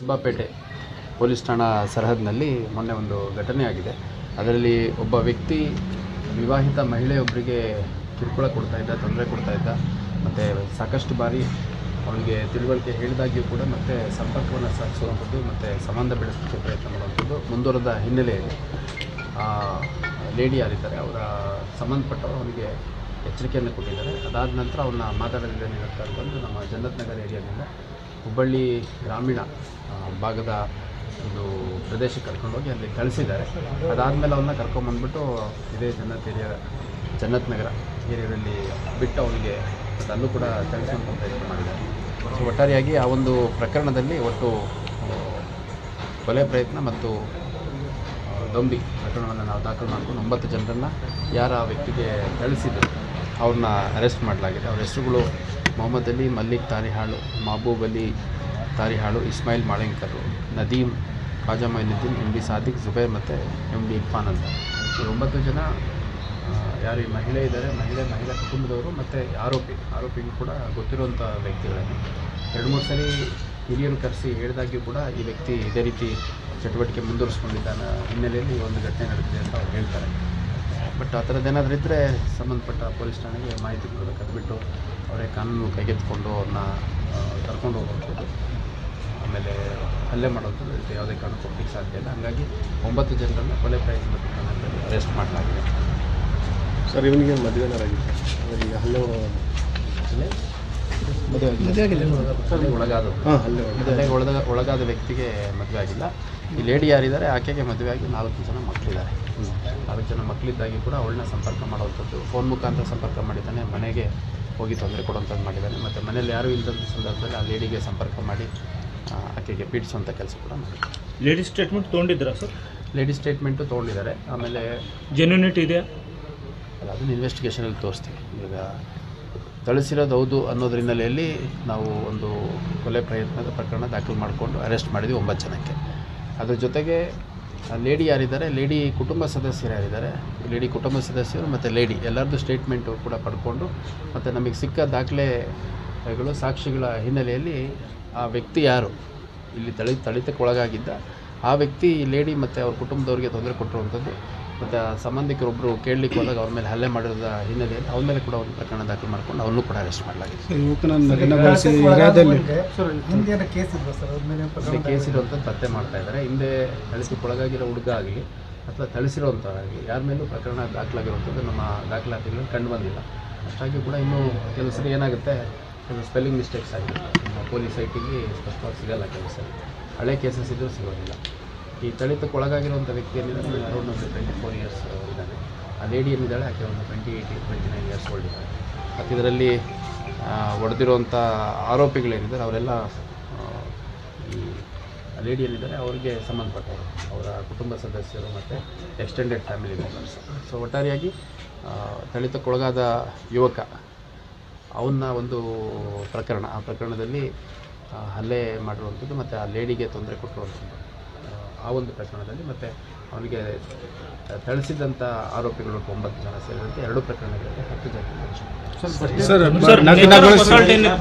ಸುಬ್ಬಾಪೇಟೆ police ಠಾಣಾ ಸರಹದ್ನಲ್ಲಿ ಮೊನ್ನೆ ಒಂದು ಘಟನೆ ಆಗಿದೆ. ಅದರಲ್ಲಿ ಒಬ್ಬ ವ್ಯಕ್ತಿ ವಿವಾಹಿತ ಮಹಿಳೆಯೊಬ್ಬರಿಗೆ ಕಿರುಕುಳ ಕೊಡ್ತಾ ಇದ್ದ, ತೊಂದರೆ ಕೊಡ್ತಾ ಇದ್ದ, ಮತ್ತು ಸಾಕಷ್ಟು ಬಾರಿ ಅವನಿಗೆ ತಿಳುವಳಿಕೆ ಹೇಳಿದಾಗಿಯೂ ಕೂಡ ಮತ್ತೆ ಸಂಪರ್ಕವನ್ನು ಸಾಧಿಸುವಂಥದ್ದು ಮತ್ತು ಸಂಬಂಧ ಬೆಳೆಸೋಕ್ಕೆ ಪ್ರಯತ್ನ ಮಾಡುವಂಥದ್ದು ಮುಂದುವರೆದ ಹಿನ್ನೆಲೆಯಲ್ಲಿ ಲೇಡಿ ಯಾರಿದ್ದಾರೆ, ಅವರ ಸಂಬಂಧಪಟ್ಟವರು ಅವನಿಗೆ ಎಚ್ಚರಿಕೆಯನ್ನು ಕೊಟ್ಟಿದ್ದಾರೆ. ಅದಾದ ನಂತರ ಮಾತಾಡೋದಿಲ್ಲ ಅಂತ ಬಂದು ನಮ್ಮ ಜನ್ನತ್ ನಗರ ಏರಿಯಾದಿಂದ ಹುಬ್ಬಳ್ಳಿ ಗ್ರಾಮೀಣ ಭಾಗದ ಒಂದು ಪ್ರದೇಶಕ್ಕೆ ಕರ್ಕೊಂಡೋಗಿ ಅಲ್ಲಿ ಕಳಿಸಿದ್ದಾರೆ. ಅದಾದಮೇಲೆ ಅವನ್ನ ಕರ್ಕೊಂಬಂದ್ಬಿಟ್ಟು ಇದೇ ಜನ್ನತ್ ಏರಿಯಾ, ಜನ್ನತ್ ನಗರ ಏರಿಯಾದಲ್ಲಿ ಬಿಟ್ಟು ಅವನಿಗೆ ಅಲ್ಲೂ ಕೂಡ ಕಳಿಸುವಂಥ ಪ್ರಯತ್ನ ಮಾಡಿದ್ದಾರೆ. ಸೊ ಒಟ್ಟಾರೆಯಾಗಿ ಆ ಒಂದು ಪ್ರಕರಣದಲ್ಲಿ ಒಟ್ಟು ಕೊಲೆ ಪ್ರಯತ್ನ ಮತ್ತು ದೊಂಬಿ ಪ್ರಕರಣವನ್ನು ನಾವು ದಾಖಲು ಮಾಡಿಕೊಂಡು ಒಂಬತ್ತು ಜನರನ್ನು ಯಾರ ವ್ಯಕ್ತಿಗೆ ಕಳಿಸಿದ್ರು. ಅವ್ರನ್ನ ಅರೆಸ್ಟ್ ಮಾಡಲಾಗಿದೆ. ಅವ್ರ ಹೆಸರುಗಳು ಮೊಹಮ್ಮದ್ ಅಲಿ, ಮಲ್ಲಿಕ್ ತಾರಿಹಾಳು, ಮಹಬೂಬ್ ಅಲಿ ತಾರಿಹಾಳು, ಇಸ್ಮಾಯಿಲ್ ಮಾಳಿಂಕರು, ನದೀಮ್, ಖಾಜಾ ಮೈನುದ್ದೀನ್ ಎಂ ಡಿ ಸಾದಿಕ್, ಜುಬೈರ್ ಮತ್ತು ಎಂ ಡಿ ಇರ್ಫಾನ್ ಅಂತ. ಈ ಒಂಬತ್ತು ಜನ ಯಾರು ಈ ಮಹಿಳೆ ಇದ್ದಾರೆ, ಮಹಿಳೆ, ಮಹಿಳಾ ಕುಟುಂಬದವರು ಮತ್ತು ಆರೋಪಿ, ಆರೋಪಿಗೂ ಕೂಡ ಗೊತ್ತಿರುವಂಥ ವ್ಯಕ್ತಿಗಳನ್ನು ಎರಡು ಮೂರು ಸರಿ ಹಿರಿಯರು ಕರೆಸಿ ಹೇಳಿದಾಗ್ಯೂ ಕೂಡ ಈ ವ್ಯಕ್ತಿ ಇದೇ ರೀತಿ ಚಟುವಟಿಕೆ ಮುಂದುವರಿಸ್ಕೊಂಡಿದ್ದಾನ ಹಿನ್ನೆಲೆಯಲ್ಲಿ ಒಂದು ಘಟನೆ ನಡೆದಿದೆ ಅಂತ ಅವ್ರು ಹೇಳ್ತಾರೆ. ಬಟ್ ಆ ಥರದ್ದು ಏನಾದರೂ ಇದ್ದರೆ ಸಂಬಂಧಪಟ್ಟ ಪೊಲೀಸ್ ಠಾಣೆಗೆ ಮಾಹಿತಿ ಕೊಡಬೇಕು ಅದು ಬಿಟ್ಟು ಅವರೇ ಕಾನೂನು ಕೈಗೆತ್ತಿಕೊಂಡು ಅವ್ರನ್ನ ಕರ್ಕೊಂಡು ಹೋಗ್ಬೋದು. ಆಮೇಲೆ ಹಲ್ಲೆ ಮಾಡೋದು ಇದು ಯಾವುದೇ ಕಾರಣಕ್ಕೂ ಒಪ್ಪಿಗೆ ಸಾಧ್ಯ ಇಲ್ಲ. ಹಾಗಾಗಿ ಒಂಬತ್ತು ಜನರನ್ನು ಕೊಲೆ ಪ್ರಯತ್ನ ಪ್ರಕರಣದಲ್ಲಿ ಅರೆಸ್ಟ್ ಮಾಡಲಾಗಿದೆ. ಸರ್ ಇವನಿಗೆ ಮದುವೆ ಅವರಿಗೆ ಹಲ್ಲೆ ಒಳಗಾದವು ಹಾಂ ಹಲ್ಲೆ ಹಲ್ಲೆಗೆ ಒಳಗ ಒಳಗಾದ ವ್ಯಕ್ತಿಗೆ ಮದುವೆ ಆಗಿಲ್ಲ. ಈ ಲೇಡಿ ಯಾರಿದ್ದಾರೆ ಆಕೆಗೆ ಮದುವೆ ಆಗಿ ನಾಲ್ಕು ಜನ ಮಕ್ಕಳಿದ್ದಾರೆ ನಾಲ್ಕು ಜನ ಮಕ್ಕಳಿದ್ದಾಗಿ ಕೂಡ ಅವಳನ್ನ ಸಂಪರ್ಕ ಮಾಡುವಂಥದ್ದು. ಫೋನ್ ಮುಖಾಂತರ ಸಂಪರ್ಕ ಮಾಡಿದ್ದಾನೆ ಮನೆಗೆ ಹೋಗಿ ತೊಂದರೆ ಕೊಡುವಂಥದ್ದು ಮಾಡಿದ್ದಾನೆ. ಮತ್ತು ಮನೇಲಿ ಯಾರೂ ಇಲ್ಲದಂಥ ಸಂದರ್ಭದಲ್ಲಿ ಆ ಲೇಡಿಗೆ ಸಂಪರ್ಕ ಮಾಡಿ ಆಕೆಗೆ ಪೀಡಿಸುವಂಥ ಕೆಲಸ ಕೂಡ ಮಾಡಿದ್ದಾರೆ ಲೇಡಿ ಸ್ಟೇಟ್ಮೆಂಟ್ ತೊಗೊಂಡಿದ್ದೀರಾ ಸರ್ ಲೇಡಿ ಸ್ಟೇಟ್ಮೆಂಟು ತೊಗೊಂಡಿದ್ದಾರೆ. ಆಮೇಲೆ ಜೆನ್ಯೂನಿಟಿ ಇದೆಯಾ? ಅಲ್ಲ ಅದನ್ನು ಇನ್ವೆಸ್ಟಿಗೇಷನಲ್ಲಿ ತೋರಿಸ್ತೀವಿ ಈಗ ಥಳಿಸಿರೋದು ಹೌದು ಅನ್ನೋದ್ರ ಹಿನ್ನೆಲೆಯಲ್ಲಿ ನಾವು ಒಂದು ಕೊಲೆ ಪ್ರಯತ್ನದ ಪ್ರಕರಣ ದಾಖಲು ಮಾಡಿಕೊಂಡು ಅರೆಸ್ಟ್ ಮಾಡಿದ್ವಿ ಒಂಬತ್ತು ಜನಕ್ಕೆ. ಅದರ ಜೊತೆಗೆ ಲೇಡಿ ಯಾರಿದ್ದಾರೆ? ಲೇಡಿ ಕುಟುಂಬ ಸದಸ್ಯರು ಯಾರಿದ್ದಾರೆ? ಲೇಡಿ ಕುಟುಂಬ ಸದಸ್ಯರು ಮತ್ತು ಲೇಡಿ ಎಲ್ಲರದ್ದು ಸ್ಟೇಟ್ಮೆಂಟು ಕೂಡ ಪಡ್ಕೊಂಡು ಮತ್ತು ನಮಗೆ ಸಿಕ್ಕ ದಾಖಲೆಗಳು, ಸಾಕ್ಷಿಗಳ ಹಿನ್ನೆಲೆಯಲ್ಲಿ ಆ ವ್ಯಕ್ತಿ ಯಾರು? ಇಲ್ಲಿ ತಳಿ, ತಳಿತಕ್ಕೆ ಒಳಗಾಗಿದ್ದ ಆ ವ್ಯಕ್ತಿ ಲೇಡಿ ಮತ್ತು ಅವ್ರ ಕುಟುಂಬದವ್ರಿಗೆ ತೊಂದರೆ ಕೊಟ್ಟಿರುವಂಥದ್ದು. ಮತ್ತು ಆ ಸಂಬಂಧಿಕರೊಬ್ಬರು ಕೇಳಲಿಕ್ಕೆ ಹೋದಾಗ ಅವ್ರ ಮೇಲೆ ಹಲ್ಲೆ ಮಾಡಿರೋದ ಹಿನ್ನೆಲೆಯಲ್ಲಿ ಅವ್ರ ಮೇಲೆ ಕೂಡ ಒಂದು ಪ್ರಕರಣ ದಾಖಲು ಮಾಡ್ಕೊಂಡು ಅವ್ರನ್ನೂ ಕೂಡ ಅರೆಸ್ಟ್ ಮಾಡಲಾಗಿದೆ. ಕೇಸ್ ಇರುವಂಥದ್ದು ಪತ್ತೆ ಮಾಡ್ತಾ ಇದ್ದಾರೆ. ಹಿಂದೆ ಥಳಿಸಕ್ಕೆ ಒಳಗಾಗಿರೋ ಹುಡುಗ ಆಗಲಿ ಅಥವಾ ಆಗಲಿ ಯಾರ ಮೇಲೂ ಪ್ರಕರಣ ದಾಖಲಾಗಿರುವಂಥದ್ದು ನಮ್ಮ ದಾಖಲಾತಿಗಳಲ್ಲಿ ಕಂಡು ಬಂದಿಲ್ಲ. ಅಷ್ಟಾಗಿ ಕೂಡ ಇನ್ನೂ ಕೆಲವು ಸರಿ ಏನಾಗುತ್ತೆ? ಕೆಲವು ಸ್ಪೆಲ್ಲಿಂಗ್ ಮಿಸ್ಟೇಕ್ಸ್ ಆಗಿದೆ ನಮ್ಮ ಪೊಲೀಸ್ ಐಟಿಗೆ ಸ್ಪಷ್ಟವಾಗಿ ಸಿಗೋಲ್ಲ ಕೆಲವು ಸರಿ. ಹಳೆ ಕೇಸಸ್ ಇದ್ದರೂ ಸಿಗೋದಿಲ್ಲ. ಈ ತಳಿತಕ್ಕೆ ಒಳಗಾಗಿರುವಂಥ ವ್ಯಕ್ತಿಯಲ್ಲಿ ಅರೌಂಡ್ ಒಂದು ಟ್ವೆಂಟಿ ಫೋರ್ ಇಯರ್ಸ್ ಇದ್ದಾನೆ. ಆ ಲೇಡಿ ಏನಿದ್ದಾಳೆ ಆಕೆ ಒಂದು twenty eight twenty nine years old ಇದ್ದಾಳೆ. ಮತ್ತು ಇದರಲ್ಲಿ ಹೊಡೆದಿರುವಂಥ ಆರೋಪಿಗಳೇನಿದ್ದಾರೆ, ಅವರೆಲ್ಲ ಈ ಲೇಡಿ ಏನಿದ್ದಾರೆ ಅವರಿಗೆ ಸಂಬಂಧಪಟ್ಟವರು, ಅವರ ಕುಟುಂಬ ಸದಸ್ಯರು ಮತ್ತು ಎಕ್ಸ್ಟೆಂಡೆಡ್ ಫ್ಯಾಮಿಲಿ ಮೆಂಬರ್ಸ್ ಸೊ ಒಟ್ಟಾರೆಯಾಗಿ ತಳಿತಕ್ಕೊಳಗಾದ ಯುವಕ, ಅವನ್ನ ಒಂದು ಪ್ರಕರಣ, ಆ ಪ್ರಕರಣದಲ್ಲಿ ಹಲ್ಲೆ ಮಾಡಿರುವಂಥದ್ದು ಮತ್ತು ಆ ಲೇಡಿಗೆ ತೊಂದರೆ ಕೊಟ್ಟಿರುವಂಥದ್ದು. ಆ, ಒಂದು ಪ್ರಕರಣದಲ್ಲಿ ಮತ್ತು ಅವನಿಗೆ ಥಳಿಸಿದಂಥ ಆರೋಪಿಗಳು ಒಂಬತ್ತು ಜನ ಸೇರಿದಂತೆ ಎರಡು ಪ್ರಕರಣಗಳಲ್ಲಿ ಹತ್ತು ಜನ ಸರ್ ಸರ್ ನಗ್ನಗೊಳಿಸಿ-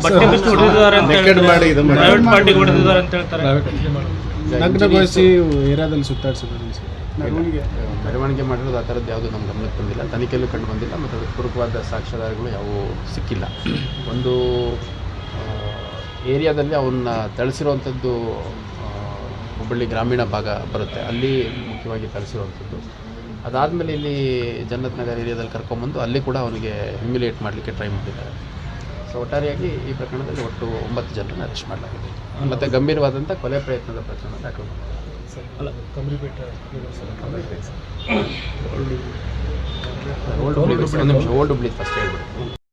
ಬಟ್ಟೆ ಬಿಚ್ಚಿ ಅಂತ Naked ಹೇಳ್ತಾರೆ. ಮಾಡಿ ಇದು ಮಾಡಿ. ಪ್ರೈವೇಟ್ ಪಾರ್ಟಿಗೆ ಹೊಡೆದಿದ್ದಾರೆ ಅಂತ ಹೇಳ್ತಾರೆ. ನಗ್ನಗೊಳಿಸಿ ಏರಿಯಾದಲ್ಲಿ ಸುತ್ತಾಡಿಸಿದ್ರು ಸರ್. ಮೆರವಣಿಗೆ. ಮಾಡಿರೋದು ಆ ಥರದ್ದು ಯಾವುದು ನಮ್ಮ ಗಮನಕ್ಕೆ ಬಂದಿಲ್ಲ. ತನಿಖೆಯಲ್ಲೂ ಕಂಡು ಬಂದಿಲ್ಲ ಮತ್ತು ಅದಕ್ಕೆ ಪೂರಕವಾದ ಸಾಕ್ಷ್ಯಾಧಾರಗಳು ಯಾವುವು ಸಿಕ್ಕಿಲ್ಲ. ಒಂದು ಏರಿಯಾದಲ್ಲಿ ಅವನ್ನ ಥಳಿಸಿರುವಂಥದ್ದು ಹುಬ್ಬಳ್ಳಿ ಗ್ರಾಮೀಣ ಭಾಗ ಬರುತ್ತೆ. ಅಲ್ಲಿ ಮುಖ್ಯವಾಗಿ ಕಳಿಸಿರುವಂಥದ್ದು ಅದಾದಮೇಲೆ ಇಲ್ಲಿ ಜನ್ನತ್ ನಗರ್ ಏರಿಯಾದಲ್ಲಿ ಕರ್ಕೊಂಬಂದು ಅಲ್ಲಿ ಕೂಡ ಅವನಿಗೆ ಹ್ಯುಮಿಲೇಟ್ ಮಾಡಲಿಕ್ಕೆ ಟ್ರೈ ಮಾಡಿದ್ದಾರೆ. ಸೊ ಒಟ್ಟಾರೆಯಾಗಿ ಈ ಪ್ರಕರಣದಲ್ಲಿ ಒಟ್ಟು ಒಂಬತ್ತು ಜನರನ್ನು ಅರೆಸ್ಟ್ ಮಾಡಲಾಗಿದೆ. ಮತ್ತು ಗಂಭೀರವಾದಂಥ ಕೊಲೆ ಪ್ರಯತ್ನದ ಪ್ರಕರಣ ದಾಖಲು ಮಾಡಲಾಗಿದೆ ಓಲ್ಡ್ ಹುಬ್ಳಿ ಫಸ್ಟ್ ಹೇಳ್ಬಿಡಿ.